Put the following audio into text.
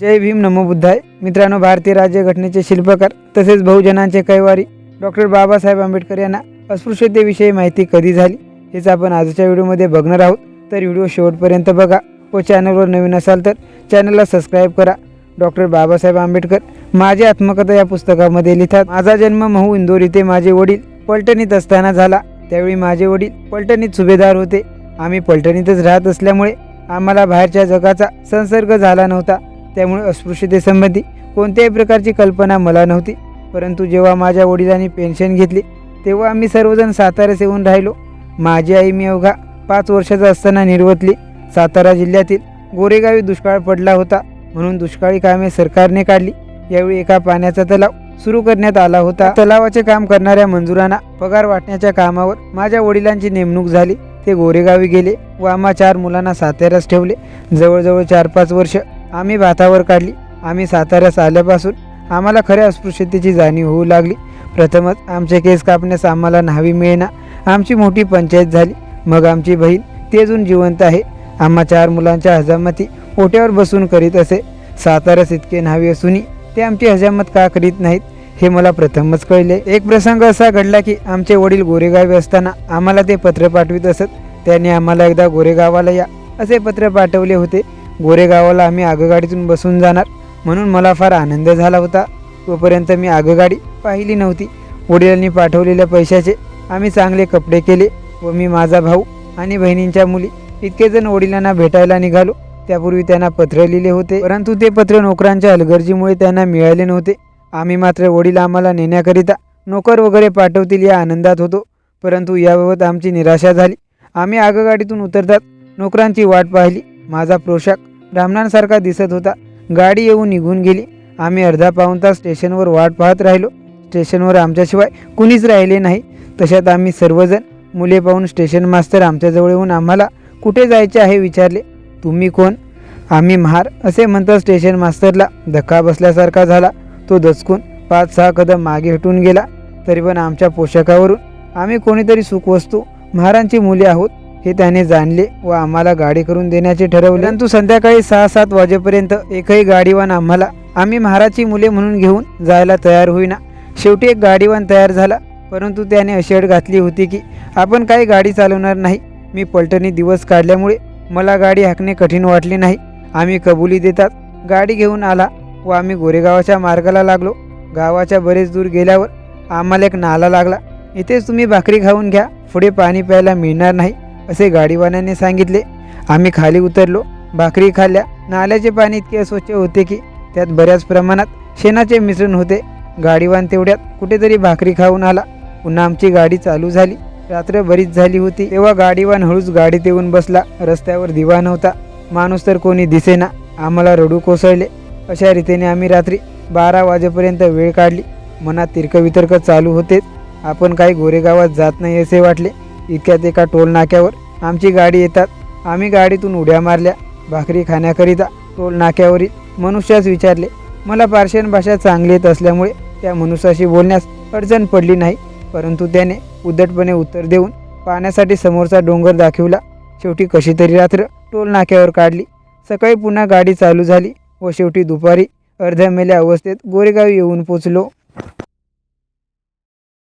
जय भीम नमो बुद्धाय. मित्रांनो भारतीय राज्यघटनेचे शिल्पकार तसेच बहुजनांचे कैवारी डॉक्टर बाबासाहेब आंबेडकर यांना अस्पृश्यतेविषयी माहिती कधी झाली हेच आपण आजच्या व्हिडिओमध्ये बघणार आहोत. तर व्हिडिओ शेवटपर्यंत बघा व चॅनलवर नवीन असाल तर चॅनलला सबस्क्राईब करा. डॉक्टर बाबासाहेब आंबेडकर माझी आत्मकथा या पुस्तकामध्ये लिहितात माझा जन्म महू इंदोर इथे माझे वडील पलटणीत असताना झाला. त्यावेळी माझे वडील पलटणीत सुभेदार होते. आम्ही पलटणीतच राहत असल्यामुळे आम्हाला बाहेरच्या जगाचा संसर्ग झाला नव्हता. त्यामुळे अस्पृश्यतेसंबंधी कोणत्याही प्रकारची कल्पना मला नव्हती. परंतु जेव्हा माझ्या वडिलांनी पेन्शन घेतली तेव्हा आम्ही सर्वजण साताऱ्यास येऊन राहिलो. माझी आई मी अवघा पाच वर्षाचा असताना निर्वतली. सातारा जिल्ह्यातील गोरेगावी दुष्काळ पडला होता म्हणून दुष्काळी कामे सरकारने काढली. यावेळी एका पाण्याचा तलाव सुरू करण्यात आला होता. तलावाचे काम करणाऱ्या मंजुरांना पगार वाटण्याच्या कामावर माझ्या वडिलांची नेमणूक झाली. ते गोरेगावी गेले व आम्हा चार मुलांना साताऱ्यास ठेवले. जवळजवळ चार पाच वर्ष आम्ही भातावर काढली. आम्ही साताऱ्यास आल्यापासून आम्हाला खऱ्या अस्पृश्यतेची जाणीव होऊ लागली. प्रथमच आमचे केस कापण्यास आम्हाला न्हावी मिळेना. आमची मोठी पंचायत झाली. मग आमची बहीण तेजून अजून जिवंत आहे. आम्हा चार मुलांच्या हजामती ओट्यावर बसून करीत असे. साताऱ्यास इतके न्हावी असूनही ते आमची हजामत का करीत नाहीत हे मला प्रथमच कळले. एक प्रसंग असा घडला की आमचे वडील गोरेगावी असताना आम्हाला ते पत्र पाठवित असत. त्यांनी आम्हाला एकदा गोरेगावाला या असे पत्र पाठवले होते. गोरेगावाला आम्ही आगगाडीतून बसून जाणार. म्हणून मला फार आनंद झाला होता. तोपर्यंत मी आगगाडी पाहिली नव्हती. वडिलांनी पाठवलेल्या पैशाचे आम्ही चांगले कपडे केले व मी माझा भाऊ आणि बहिणींच्या मुली इतके जण वडिलांना भेटायला निघालो. त्यापूर्वी त्यांना पत्र लिहिले होते. परंतु ते पत्र नोकरांच्या हलगर्जीमुळे त्यांना मिळाले नव्हते. आम्ही मात्र वडील आम्हाला नेण्याकरिता नोकर वगैरे पाठवतील या आनंदात होतो. परंतु याबाबत आमची निराशा झाली. आम्ही आगगाडीतून उतरतात नोकरांची वाट पाहिली. माझा पोशाख ब्राह्मणांसारखा दिसत होता. गाडी येऊन निघून गेली. आम्ही अर्धा पाऊण तास स्टेशनवर वाट पाहत राहिलो. स्टेशनवर आमच्याशिवाय कुणीच राहिले नाही. तशात आम्ही सर्वजण मुले पाहून स्टेशन मास्तर आमच्याजवळ येऊन आम्हाला कुठे जायचे आहे विचारले. तुम्ही कोण? आम्ही महार असे म्हणता स्टेशन मास्तरला धक्का बसल्यासारखा झाला. तो दचकून पाच सहा कदम मागे हटून गेला. तरी पण आमच्या पोशाखावरून आम्ही कोणीतरी सुखवस्तू महारांची मुले आहोत. हे त्याने जाणले व आम्हाला गाडी करून देण्याचे ठरवले. परंतु संध्याकाळी सहा सात वाजेपर्यंत एकही गाडीवान आम्हाला आम्ही महाराजची मुले म्हणून घेऊन जायला तयार होईना. शेवटी एक गाडीवान तयार झाला. परंतु त्याने अशी अट घातली होती की आपण काही गाडी चालवणार नाही. मी पलटणी दिवस काढल्यामुळे मला गाडी हाकणे कठीण वाटले नाही. आम्ही कबुली देतात. गाडी घेऊन आला व आम्ही गोरेगावाच्या मार्गाला लागलो. गावाच्या बरेच दूर गेल्यावर आम्हाला एक नाला लागला. इथेच तुम्ही भाकरी खाऊन घ्या. पुढे पाणी प्यायला मिळणार नाही. असे गाडीवाल्याने सांगितले. आम्ही खाली उतरलो. भाकरी खाल्ल्या. नाल्याचे पाणी इतके स्वच्छ होते की त्यात बऱ्याच प्रमाणात शेणाचे मिश्रण होते. गाडीवान तेवढ्यात कुठेतरी भाकरी खाऊन आला. पुन्हा आमची गाडी चालू झाली. रात्र बरीच झाली होती. तेव्हा गाडीवान हळूच गाडीत येऊन बसला. रस्त्यावर दिवा नव्हता. माणूस तर कोणी दिसेना. आम्हाला रडू कोसळले. अशा रीतीने आम्ही रात्री बारा वाजेपर्यंत वेळ काढली. मनात तिर्कवितर्क चालू होतेच. आपण काही गोरेगावात जात नाही असे वाटले. इतक्यात एका टोल नाक्यावर आमची गाडी येतात. आम्ही गाडीतून उड्या मारल्या भाकरी खाण्याकरिता टोल नाक्यावरील मनुष्यास विचारले मला पार्शियन भाषा चांगली येत असल्यामुळे त्या मनुष्याशी बोलण्यास अडचण पडली नाही. परंतु त्याने उद्धटपणे उत्तर देऊन पाहण्यासाठी समोरचा डोंगर दाखविला. शेवटी कशी तरी रात्र टोल नाक्यावर काढली. सकाळी पुन्हा गाडी चालू झाली व शेवटी दुपारी अर्ध्या मेल्या अवस्थेत गोरेगाव येऊन पोचलो.